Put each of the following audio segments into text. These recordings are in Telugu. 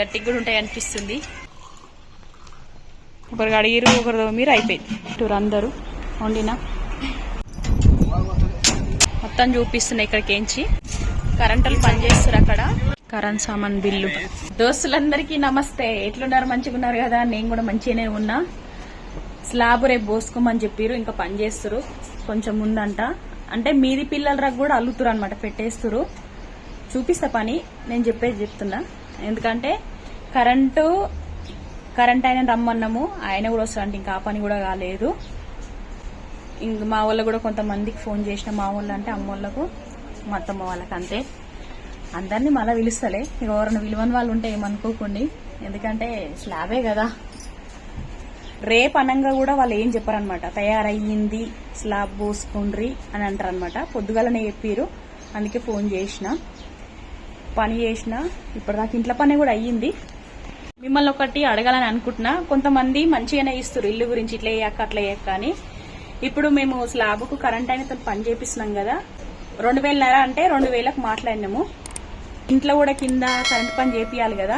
గట్టిగా కూడా ఉంటాయి అనిపిస్తుంది. ఒకరికి అడిగిరు ఒకరు మీరు అయిపోయింది. టూర్ అందరూ వండిన. మొత్తం చూపిస్తున్నాయి ఇక్కడికి ఏంచి. కరెంటులు పనిచేస్తారు అక్కడ. కరెంట్ సామాన్ బిల్లు. దోస్తులందరికీ నమస్తే. ఎట్లున్నారు? మంచిగా ఉన్నారు కదా? నేను కూడా మంచిగానే ఉన్నా. స్లాబ్ రేపు పోసుకోమని చెప్పారు ఇంకా పని చేస్తారు కొంచెం ముందంట. అంటే మీది పిల్లలకు కూడా అల్లుతురు అనమాట పెట్టేస్తురు చూపిస్తా పని. నేను చెప్పేది చెప్తున్నా. ఎందుకంటే కరెంటు కరెంట్ ఆయన రమ్మన్నాము. ఆయన కూడా వస్తారంటే ఇంకా ఆ పని కూడా కాలేదు. ఇంక మా వాళ్ళు కూడా కొంతమందికి ఫోన్ చేసిన మా వాళ్ళు అంటే అమ్మ వాళ్ళకు మా అత్తమ్మ వాళ్ళకి అంతే. అందరినీ మళ్ళీ పిలుస్తలే. ఇక ఎవరైనా విలువని వాళ్ళు ఉంటే ఏమనుకోకండి. ఎందుకంటే స్లాబే కదా. రేపు అనంగా కూడా వాళ్ళు ఏం చెప్పారనమాట తయారయ్యింది స్లాబ్ పోసుకుండ్రి అని అంటారనమాట పొద్దుగాలనే చెప్పారు అందుకే ఫోన్ చేసిన. పని చేసిన నాకు ఇంట్లో పని కూడా అయ్యింది. మిమ్మల్ని ఒకటి అడగాలని అనుకుంటున్నా. కొంతమంది మంచిగానే ఇస్తారు ఇల్లు గురించి ఇట్లా వేయక్క అట్లా వేయక్క అని. ఇప్పుడు మేము స్లాబ్కు కరెంట్ అయినతో పని చేపిస్తున్నాం కదా. రెండు వేలన్నర అంటే రెండు వేలకు మాట్లాడినాము. ఇంట్లో కూడా కింద కరెంట్ పని చేపియాలి కదా.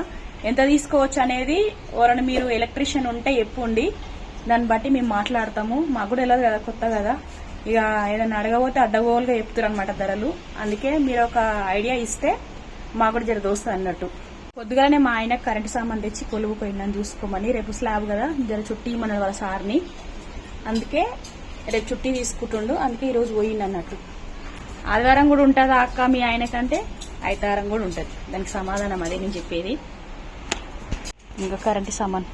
ఎంత తీసుకోవచ్చు అనేది ఎవరైనా మీరు ఎలక్ట్రీషియన్ ఉంటే చెప్పుండి. దాన్ని బట్టి మేము మాట్లాడతాము. మాకు కూడా తెలియదు కదా కొత్త కదా. ఇక ఏదైనా అడగబోతే అడ్డగోలుగా చెప్తారు అనమాట ధరలు. అందుకే మీరు ఒక ఐడియా ఇస్తే మాకు కూడా జర దోస్తుంది అన్నట్టు. పొద్దుగానే మా ఆయన కరెంటు సామాన్ తెచ్చి కొలువు పోయిందని చూసుకోమని రేపు స్లాబ్ కదా జర చుట్టి మన వాళ్ళ సార్ని. అందుకే రేపు చుట్టి తీసుకుంటుండు అందుకే ఈరోజు పోయింది అన్నట్టు. ఆదివారం కూడా ఉంటుందా అక్క మీ ఆయన కంటే ఐతారం కూడా ఉంటుంది. దానికి సమాధానం అదే నేను చెప్పేది. ఇంకా కరెంటు సామాన్.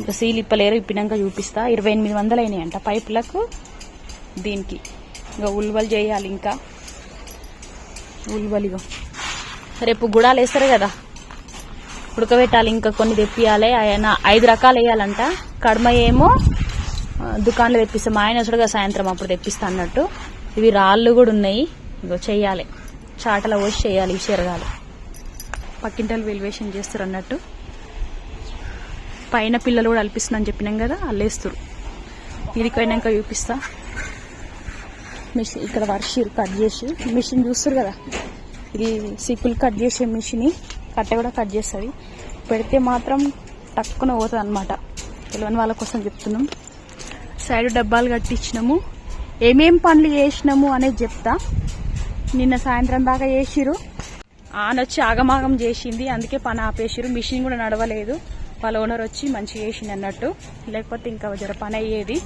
ఇంకా సీల్ ఇప్పలేరు ఇప్పినాక చూపిస్తా. ఇరవై ఎనిమిది వందలు అయినాయి అంట పైపులకు దీనికి. ఇంకా ఉల్వలు చేయాలి ఇంకా. ఉల్వలు రేపు గుడాలు వేస్తారు కదా? ఉడకబెట్టాలి ఇంకా కొన్ని తెప్పియాలి. ఆయన ఐదు రకాలు వేయాలంట. కడమ ఏమో ఆ, దుకాణంలో తెప్పిస్తాం. మా ఆయన వస్తాడుగా సాయంత్రం అప్పుడు తెప్పిస్తా అన్నట్టు. ఇవి రాళ్ళు కూడా ఉన్నాయి. ఇగో చెయ్యాలి చాటల పోసి చేయాలి ఇవి చెరగాలి. పక్కింటలు వెలివేషన్ చేస్తారు అన్నట్టు. పైన పిల్లలు కూడా అల్పిస్తున్నాను చెప్పినాం కదా అల్లేస్తారు. ఇదికి పోయినాక చూపిస్తా. మిషన్ ఇక్కడ వర్షీరు కట్ చేసి మిషన్ చూస్తారు కదా? ఇది సిక్కులు కట్ చేసే మిషన్. కట్ట కూడా కట్ చేస్తుంది. పెడితే మాత్రం టక్కున పోతుంది అనమాట తెలియని వాళ్ళ కోసం చెప్తున్నాం. సైడ్ డబ్బాలు కట్టించినాము. ఏమేం పనులు చేసినాము అనేది చెప్తా. నిన్న సాయంత్రం దాకా చేసిరు ఆనొచ్చి ఆగమాగం చేసింది. అందుకే పని ఆపేసిరు మిషన్ కూడా నడవలేదు. వాళ్ళ ఓనర్ వచ్చి మంచిగా చేసింది అన్నట్టు. లేకపోతే ఇంకా జర పని అయ్యేది.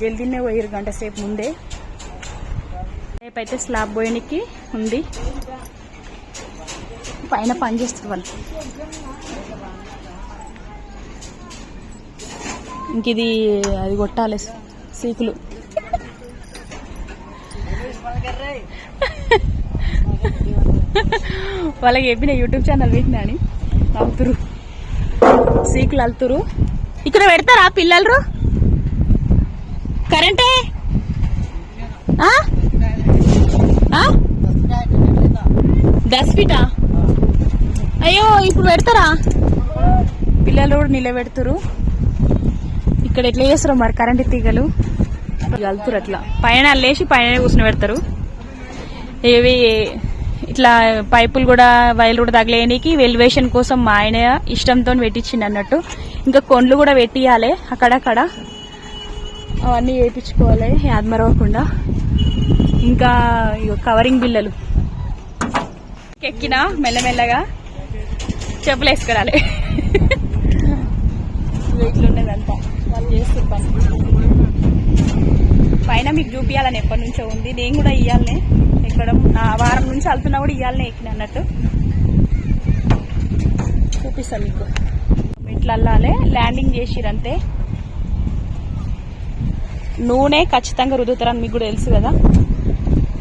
జల్దీనే పోయారు గంట సేపు ముందే. రేపైతే స్లాబ్ పోయడానికి ఉంది. పైన పని చేస్తారు వాళ్ళు. ఇంక ఇది అది కొట్టాలి సీకులు. వాళ్ళకి చెప్పిన యూట్యూబ్ ఛానల్ పెట్టినా అని. అవుతురు సీకులు అల్తురు. ఇక్కడ పెడతారా పిల్లలు? కరెంటే? దస్ ఫీటా అయ్యో ఇప్పుడు పెడతారా? పిల్లలు కూడా నిలబెడతారు. ఇక్కడ ఎట్లా చేస్తారు మరి కరెంట్ తీగలు? వెళ్తారు అట్లా. పైన లేచి పైన కూర్చుని పెడతారు. ఇవి ఇట్లా పైపులు కూడా వైర్లు కూడా తగలేనికి వెలివేషన్ కోసం మా ఆయన ఇష్టంతో పెట్టించింది అన్నట్టు. ఇంకా కొండ్లు కూడా పెట్టియాలి అక్కడక్కడ. అవన్నీ వేయించుకోవాలి యాదమరవకుండా ఇంకా ఇగో కవరింగ్ బిల్లలు ఎక్కినా మెల్లమెల్లగా చెప్పులు వేసుకురాలి ఇట్లున్నదంతా వాళ్ళు చేస్తారు పైన. మీకు చూపించాలని ఎప్పటి నుంచో ఉంది. నేను కూడా ఇయ్యాలనే. ఎక్కడం నా వారం నుంచి వెళ్తున్నా కూడా ఇయ్యాలనే ఎక్కిన అన్నట్టు. చూపిస్తాను మీకు. ఇట్లా అల్లాలి. ల్యాండింగ్ చేసిరంతే. నూనె ఖచ్చితంగా రుదుతారని మీకు కూడా తెలుసు కదా.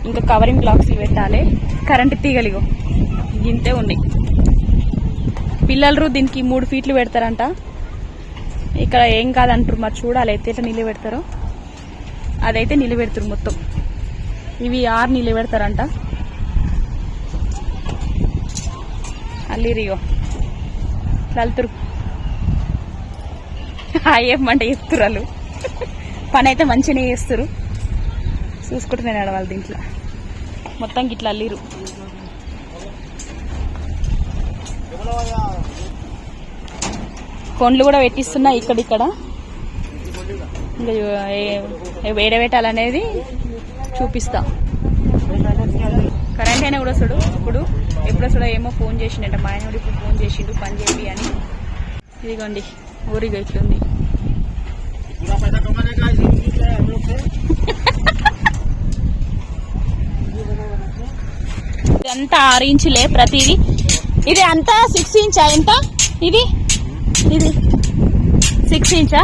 ఇంకా కవరింగ్ బ్లాక్స్లు పెట్టాలి. కరెంట్ తీగలిగో ఇంతే ఉన్నాయి. పిల్లలు దీనికి మూడు ఫీట్లు పెడతారంట. ఇక్కడ ఏం కాదంటారు మరి చూడాలి. అయితే ఎట్లా నిలబెడతారో. అదైతే నిలబెడతారు మొత్తం. ఇవి ఆరు నిలబెడతారంట. అల్లిరియో వెళ్తురు ఏమంటే చెప్తురాలు పని అయితే మంచిగానే చేస్తారు చూసుకుంటున్నాను వాళ్ళు దీంట్లో. మొత్తం ఇట్లా అల్లిరు కొండ్లు కూడా పెట్టిస్తున్నా ఇక్కడిక్కడ వేడ పెట్టాలనేది చూపిస్తా. కరెంట్ అయినా కూడా చూడు ఇప్పుడు ఎప్పుడో చూడ ఏమో ఫోన్ చేసిండట. మా ఆయన కూడా ఇప్పుడు ఫోన్ చేసిండు. పని చేయండి అని. ఇదిగోండి ఊరికి ఇట్లుంది. అంతా ఆరు ఇంచులే ప్రతిది. ఇది అంతా సిక్స్ ఇంచా? ఎంత? ఇది? ఇది? సిక్స్ ఇంచా?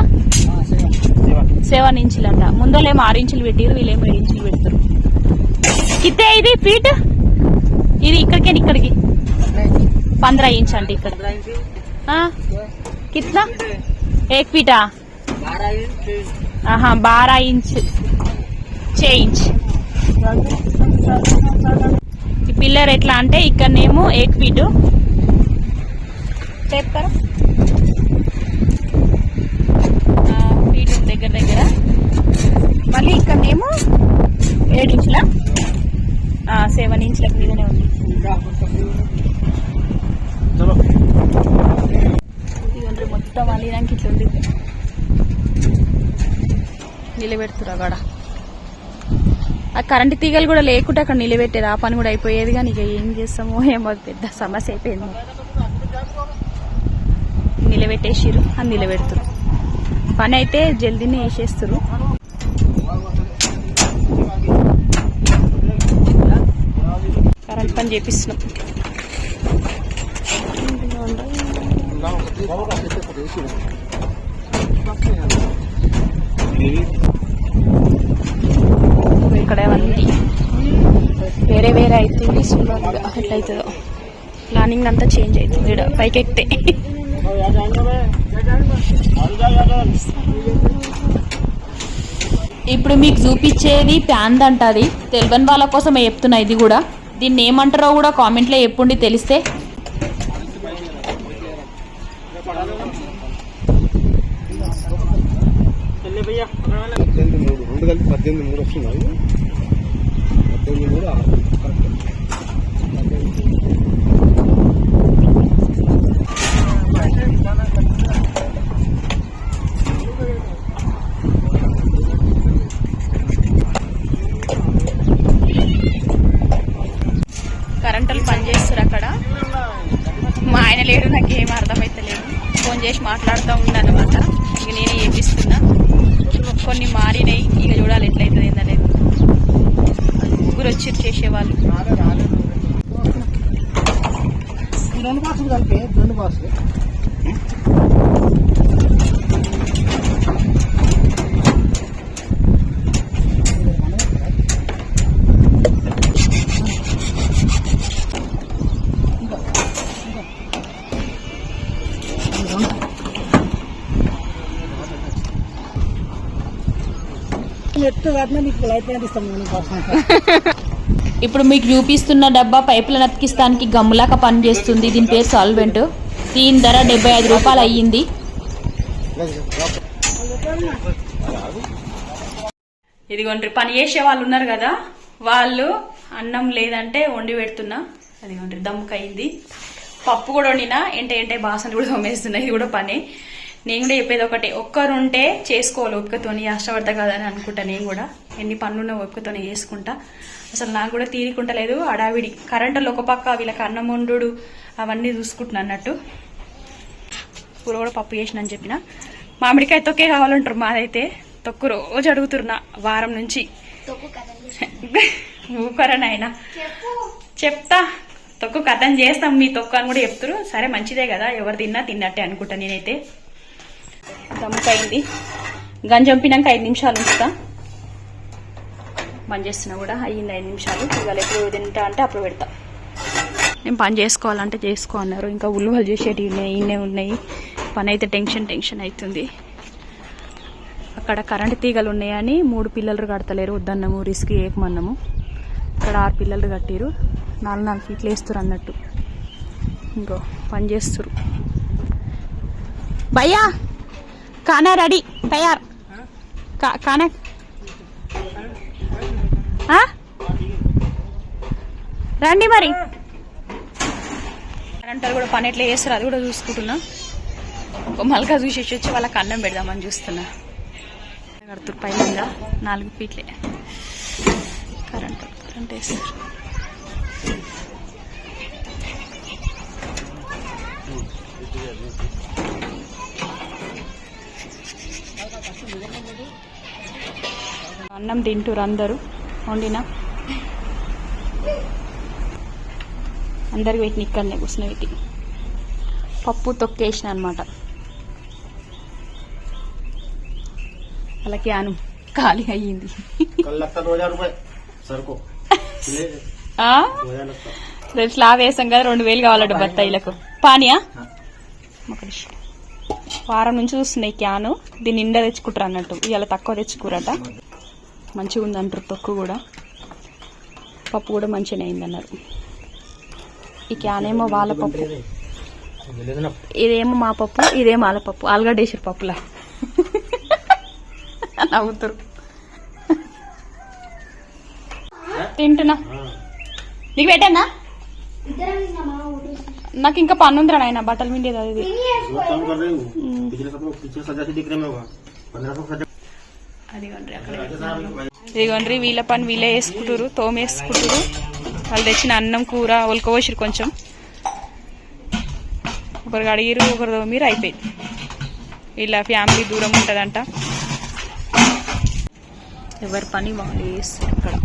సెవెన్ ఇంచులు అంట ముందలేమో ఆరు ఇంచులు పెట్టారు వీళ్ళేమో ఏడు ఇంచులు పెడతారు. కితే ఇది ఫీట్? ఇది ఇక్కడికే ఇక్కడికి. పంద్రా ఇంచ్ అండి ఇక్కడ. కిట్నా ఏక్ ఫీటా? ఆహా బారా ఇంచ్. చేయించ్ పిల్లర్ ఎట్లా అంటే ఇక్కడనేమో ఏక్ ఫీటు చెప్తారా ఫీట్ దగ్గర దగ్గర. మళ్ళీ ఇక్కడనేమో ఏడించుల సెవెన్ ఇంచుల మీదనే ఉంది. మొత్తం అల్లినాక ఇట్లా ఉంది నిలబెడుతురు అక్కడ ఆ కరెంటు తీగలు కూడా లేకుంటే అక్కడ నిలబెట్టేది. ఆ పని కూడా అయిపోయేది కానీ ఇక ఏం చేస్తామో ఏమో పెద్ద సమస్య అయిపోయింది. నిలబెట్టేసిరు అని నిలబెడుతురు పని అయితే జల్దీనే వేసేస్తారు కరెంట్ పని చేపిస్తున్నాం. ఇక్కడ అవన్నీ వేరే వేరే అవుతుంది చూడాలి ఎట్లా అవుతుందో ప్లానింగ్ అంతా చేంజ్ అవుతుంది పైకి ఎక్కితే ఇప్పుడు మీకు చూపించేది ప్యాంద్ అంటది తెలియని వాళ్ళ కోసం చెప్తున్నా ఇది కూడా. దీన్ని ఏమంటారో కూడా కామెంట్లో చెప్పండి తెలిస్తే. పద్దెనిమిది మూడు వస్తున్నాయి. పద్దెనిమిది కూడా కరెక్ట్. కరెంటులు పనిచేస్తారు అక్కడ. మా ఆయన లేడు నాకు ఏం అర్థమైతలేదు. ఫోన్ చేసి మాట్లాడుతూ ఉండనమాట ఇక నేనే చేపిస్తున్నా కొన్ని మారినాయి ఇక చూడాలి ఎట్లయితుంది ఏందనేది ముగ్గురు వచ్చి చేసేవాళ్ళు. రెండు బాక్సులు కలిపి రెండు బాక్సులు ఇప్పుడు మీకు చూపిస్తున్న డబ్బా పైపులను అతికిస్తానికి గమ్ములాగా పనిచేస్తుంది. దీని పేరు సాల్వెంట్ దీని ధర డెబ్బై ఐదు రూపాయలు అయ్యింది. ఇదిగోండి పని చేసే వాళ్ళు ఉన్నారు కదా వాళ్ళు అన్నం లేదంటే వండి పెడుతున్నా. అదిగోండి దమ్ముకు అయింది పప్పు కూడా వండినా ఎంటే ఎంటే బాసనలు కూడా తోమేస్తున్నా. ఇది కూడా పని. నేను కూడా చెప్పేది ఒకటే ఒక్కరుంటే చేసుకోవాలి ఓపికతోని కష్టపడతా కదని అనుకుంటా నేను కూడా. ఎన్ని పనులున్నా ఓపికతోనే చేసుకుంటా. అసలు నాకు కూడా తీరికుంటలేదు అడావిడి కరెంటులో ఒక పక్క వీళ్ళకి అన్నం వండు అవన్నీ చూసుకుంటున్నా అన్నట్టు. కూర కూడా పప్పు చేసిన అని చెప్పిన. మామిడికాయ తొక్కే కావాలంటారు మాదైతే. తొక్కు రోజు అడుగుతున్నా వారం నుంచి. ఊకరా నాయన. చెప్తా. తొక్కు కథం చేస్తాం మీ తొక్కు అని కూడా చెప్తారు సరే మంచిదే కదా. ఎవరు తిన్నా తిన్నట్టే అనుకుంటా నేనైతే. దమ్ముకైంది గంజంపినాక ఐదు నిమిషాలు ఉంచుతా. పని చేస్తున్నా కూడా అయ్యింది ఐదు నిమిషాలు. ఇవాళ ఎప్పుడు తింటా అంటే అప్పుడు పెడతా. నేను పని చేసుకోవాలంటే చేసుకో అన్నారు. ఇంకా ఉల్లువలు చేసేటి ఉన్నాయి ఇన్నే ఉన్నాయి. పని అయితే టెన్షన్ టెన్షన్ అవుతుంది. అక్కడ కరెంట్ తీగలు ఉన్నాయని మూడు పిల్లలు కడతలేరు. వద్దన్నాము రిస్క్ ఏకమన్నాము ఇక్కడ ఆరు పిల్లలు కట్టిరు. నాలుగు నాలుగు ఫీట్లు వేస్తారు అన్నట్టు. ఇంకో పని చేస్తారు భయ్యా! కానా రెడీ? తయారు. కా- కానా? రండి మరి. అంటారు కూడా పని ఎట్లా చేస్తారు అది కూడా చూసుకుంటున్నా. ఒక మల్కా చూసేసి వచ్చి వాళ్ళకి అన్నం పెడదామని చూస్తున్నా. కడుతురు పైన నాలుగు ఫీట్లే. కరెంట్ కరెంట్ వేస్తారు. అన్నం తింటురు అందరూ. వండిన? అందరికి పెట్టిన ఇక్కడనే కూర్చున్న వీటికి పప్పు తొక్కేసిన అనమాట అలాగే అను ఖాళీ అయ్యింది. రేపు స్లాబ్ వేసాం కదా రెండు వేలు కావాలట బత్తాయిలకు. పానియా? వారం నుంచి చూస్తున్నాయి క్యాను దీన్ని నిండా తెచ్చుకుంటారు అన్నట్టు. ఇవాళ తక్కువ తెచ్చుకోరట మంచిగా ఉంది అంటారు తొక్కు కూడా. పప్పు కూడా మంచిగానే అయిందన్నారు. ఈ క్యాన్ ఏమో వాళ్ళ పప్పు. ఇదేమో మా పప్పు ఇదేమో వాళ్ళ పప్పు. ఆలుగడ్డ పప్పులా. నవ్వుతారు. తింటున్నా. నీకు పెట్టానా? నాకు ఇంకా పన్ను ఉందిరా నాయన బట్టలు మిండేది అది. ఇదిగోండ్రి వీళ్ళ పని వీళ్ళే వేసుకుంటారు తోమేసుకుంటారు వాళ్ళు తెచ్చిన అన్నం కూర ఉలకవసిరు కొంచెం. ఒకరికి అడిగిరు ఒకరు తోమిరు అయిపోయింది. వీళ్ళ ఫ్యామిలీ దూరం ఉంటుందంట. ఎవరి పని వాళ్ళు వేస్తారు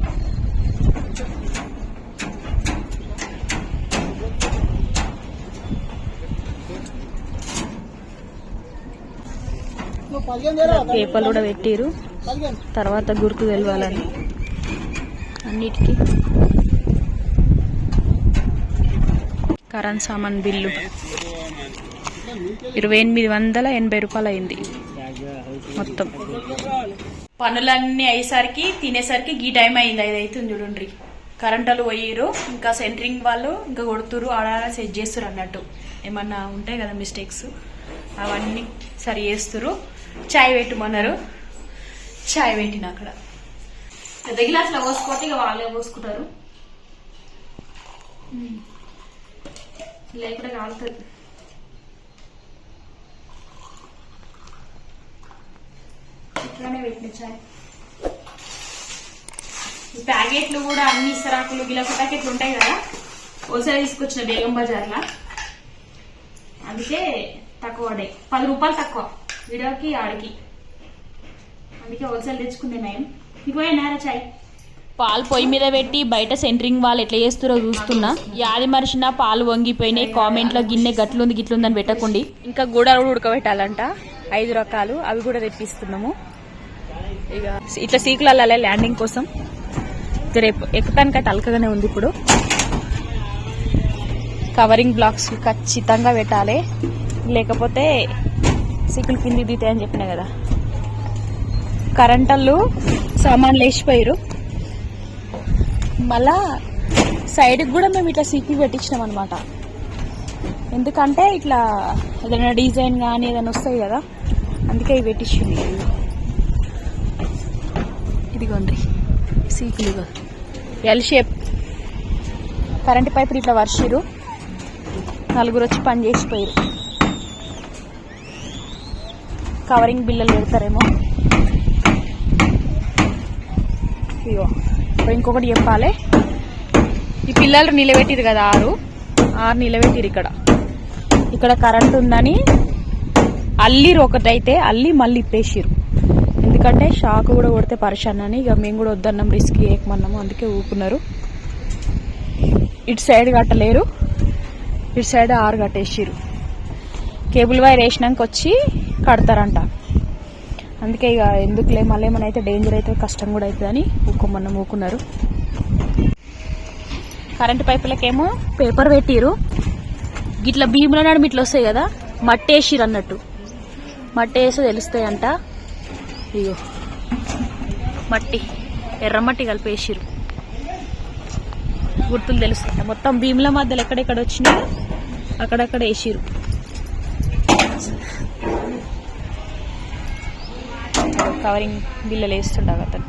కూడా పెట్టిరు తర్వాత గుర్తు తెలవాలని అన్నిటికీ. కరెంట్ సామాన్ బిల్లు. ఇరవై ఎనిమిది వందల ఎనభై రూపాయలు అయింది మొత్తం. పనులన్నీ అయ్యేసరికి తినేసరికి గీ టైం అయింది. అది అవుతుంది చూడండి. కరెంటలు వాళ్ళు పోయిరు ఇంకా సెంటరింగ్ వాళ్ళు ఇంకా కొడుతురు ఆడ సెట్ చేస్తారు అన్నట్టు. ఏమన్నా ఉంటాయి కదా మిస్టేక్స్? అవన్నీ సరి చేస్తురు చాయ్ పెట్టుమన్నారు చాయ్ పెట్టిన అక్కడ. పెద్ద గ్లాసులో పోసుకోతే ఇక వాళ్ళే పోసుకుంటారు. లేకుండా కాలుతుంది. ఇట్లానే పెట్టిన చాయ్. ఈ ప్యాకెట్లు కూడా అన్ని ఇసరాకులు గిలక ప్యాకెట్లు ఉంటాయి కదా? ఒకసారి తీసుకొచ్చిన బేగం బజార్లా. అందుకే తక్కువ పడ్డాయి. పది రూపాయలు తక్కువ. విడోకి ఆడికి. అందుకే హోల్సేల్ తెచ్చుకుందే నేను. నీకు పోయినారా చాయ్. పాలు పొయ్యి మీద పెట్టి బయట సెంటరింగ్ వాళ్ళు ఎట్లా చేస్తారో చూస్తున్నా. యాది మరిచిన పాలు వంగిపోయినాయి. కామెంట్లో గిన్నె గట్లుంది గిట్లుందని పెట్టకండి. ఇంకా గూడాలు కూడా ఉడకబెట్టాలంట. ఐదు రకాలు. అవి కూడా తెప్పిస్తున్నాము. ఇక ఇట్లా సీకులలో ల్యాండింగ్ కోసం. రేపు ఎక్కుతానికైతే అలకగానే ఉంది ఇప్పుడు. కవరింగ్ బ్లాక్స్ ఖచ్చితంగా పెట్టాలి. లేకపోతే సీకులు కింది దిగుతాయని చెప్పిన కదా. కరెంటళ్ళు సామాన్లు వేసిపోయారు మళ్ళా సైడ్కి కూడా మేము ఇట్లా సీకులు పెట్టించినాం అనమాట ఎందుకంటే ఇట్లా ఏదైనా డిజైన్ కానీ ఏదైనా వస్తాయి కదా అందుకే ఇవి పెట్టించింది ఇదిగోండి సీకులు ఎల్ షేప్ కరెంట్ పైపులు ఇట్లా వర్షిరు నలుగురు వచ్చి పని చేసిపోయారు కవరింగ్ బిల్లలు పెడతారేమో. ఇగో ఇప్పుడు ఇంకొకటి చెప్పాలి. ఈ పిల్లలు నిలబెట్టిరు కదా ఆరు. ఆరు నిలబెట్టిరు ఇక్కడ. ఇక్కడ కరెంట్ ఉందని అల్లిరు ఒకటైతే అల్లి మళ్ళీ ఇప్పేసిరు. ఎందుకంటే షాక్ కూడా కొడితే పరిశాన్ అని ఇక మేము కూడా వద్దన్నాం రిస్క్ ఏకమన్నాము అందుకే ఊపుకున్నారు. ఇటు సైడ్ కట్టలేరు. ఇటు సైడ్ ఆరు కట్టేసిరు. కేబుల్ వైర్ వేసినాక వచ్చి కడతారంట. అందుకే ఇక ఎందుకులే మళ్ళీ ఏమైనా అయితే డేంజర్ అయితే కష్టం కూడా అవుతుందని ఊకోమన్న ఊకున్నారు కరెంటు పైపులకేమో పేపర్ పెట్టిరు గిట్ల భీముల నడుము ఇట్లా వస్తాయి కదా మట్టి వేసిరు అన్నట్టు. మట్టి వేస్తే తెలుస్తాయంట. ఇగో మట్టి ఎర్రమట్టి కలిపేసిరు గుర్తులు తెలుస్తాయి మొత్తం భీముల మధ్యలో ఎక్కడెక్కడ వచ్చినాయి అక్కడక్కడ వేసిరు కవరింగ్ బిల్లలు వేస్తుండగా అతను.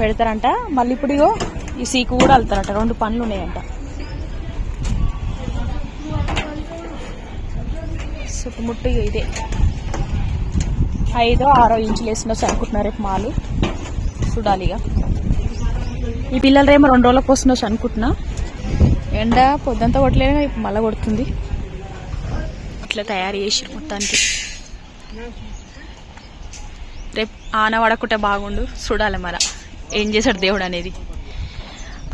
పెడతారంట. మళ్ళీ ఇప్పుడు ఇగో ఈ సీకు కూడా వెళ్తారంట రెండు పనులు ఉన్నాయంట. సుట్టుముట్టు ఇదే. ఐదో ఆరో ఇంచులు వేసినా అనుకుంటున్నారు రేపు మాలు. చూడాలి ఈ పిల్లలు రేమో రెండు రోజులకు వస్తున్నా అనుకుంటున్నా. ఎండ పొద్దుంతా కొట్టలేదు మళ్ళీ కొడుతుంది. ఇట్లా తయారు చేసి మొత్తానికి. రేపు ఆన బాగుండు చూడాలి మరి. ఏం చేశాడు దేవుడు అనేది.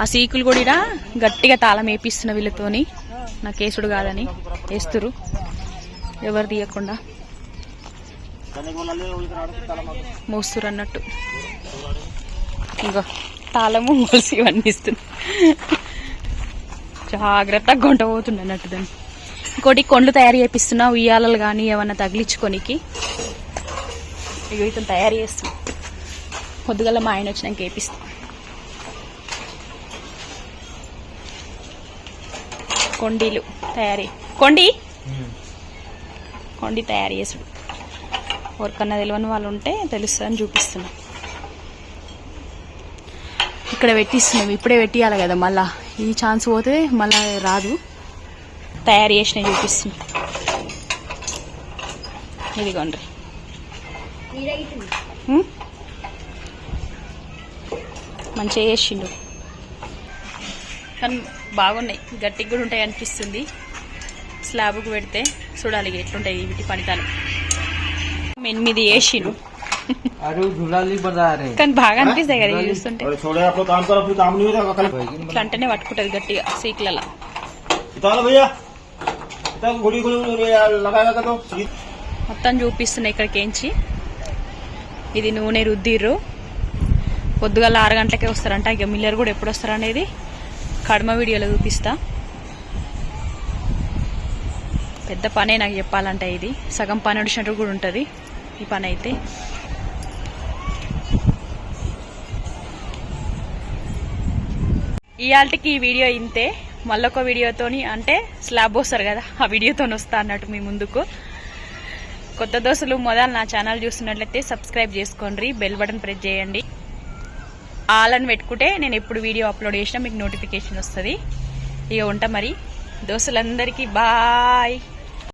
ఆ సీకులు కూడా గట్టిగా తాళం వేపిస్తున్న వీళ్ళతోని నా కేసుడు కాదని వేస్తురు ఎవరు తీయకుండా. మోస్తురు అన్నట్టు. ఇంకో తాళము మోసి ఇవన్నీ ఇస్తున్నా. జాగ్రత్తగా గొంట పోతుండ అన్నట్టు దాన్ని. ఇంకోటి కొండ్లు తయారు చేపిస్తున్నా ఉయ్యాలలు కానీ ఏమన్నా తగిలించుకొనికి. ఇక ఇతను తయారు చేస్తున్నా. పొద్దుగల మా ఆయన వచ్చినాక వేపిస్తాం కొండీలు తయారీ. కొండి? కొండి తయారు చేసుడు ఎవరికన్నా తెలియని వాళ్ళు ఉంటే తెలుస్తుందని చూపిస్తున్నా. ఇక్కడ పెట్టిస్తున్నాం ఇప్పుడే పెట్టియాలి కదా మళ్ళీ. ఈ ఛాన్స్ పోతే మళ్ళీ రాదు. తయారు చేసిన చూపిస్తుంది. ఇదిగోండి. మంచిగా చేసిండు. కానీ బాగున్నాయి. గట్టిగా కూడా ఉంటాయి అనిపిస్తుంది. స్లాబ్కు పెడితే చూడాలి ఎట్లుంటాయి వీటి పనితాలు ఎనిమిది వేసిండు కానీ బాగా అనిపిస్తాయి కదా చూస్తుంటే. ఇట్లా అంటేనే పట్టుకుంటది గట్టిగా సీక్లలో మొత్తం చూపిస్తున్నాయి ఇక్కడికేంచి ఇది నూనె రుద్దిర్రు. పొద్దుగల ఆరు గంటలకే వస్తారంట. ఇక మిల్లర్ కూడా ఎప్పుడు వస్తారనేది కడమ వీడియోలో చూపిస్తా. పెద్ద పనే నాకు చెప్పాలంటే ఇది. సగం పని నడిచినట్టు కూడా ఉంటుంది. ఈ పని అయితే. ఇవాళకి ఈ వీడియో ఇంతే. మళ్ళొక వీడియోతోని అంటే స్లాబ్ వస్తారు కదా ఆ వీడియోతోని వస్తా అన్నట్టు మీ ముందుకు. కొత్త దోశలు మొదలు నా ఛానల్ చూస్తున్నట్లయితే సబ్స్క్రైబ్ చేసుకోండి బెల్ బటన్ ప్రెస్ చేయండి. ఆల్ అని పెట్టుకుంటే నేను ఎప్పుడు వీడియో అప్లోడ్ చేసినా మీకు నోటిఫికేషన్ వస్తుంది. ఇక ఉంటా మరి. దోశలందరికీ బాయ్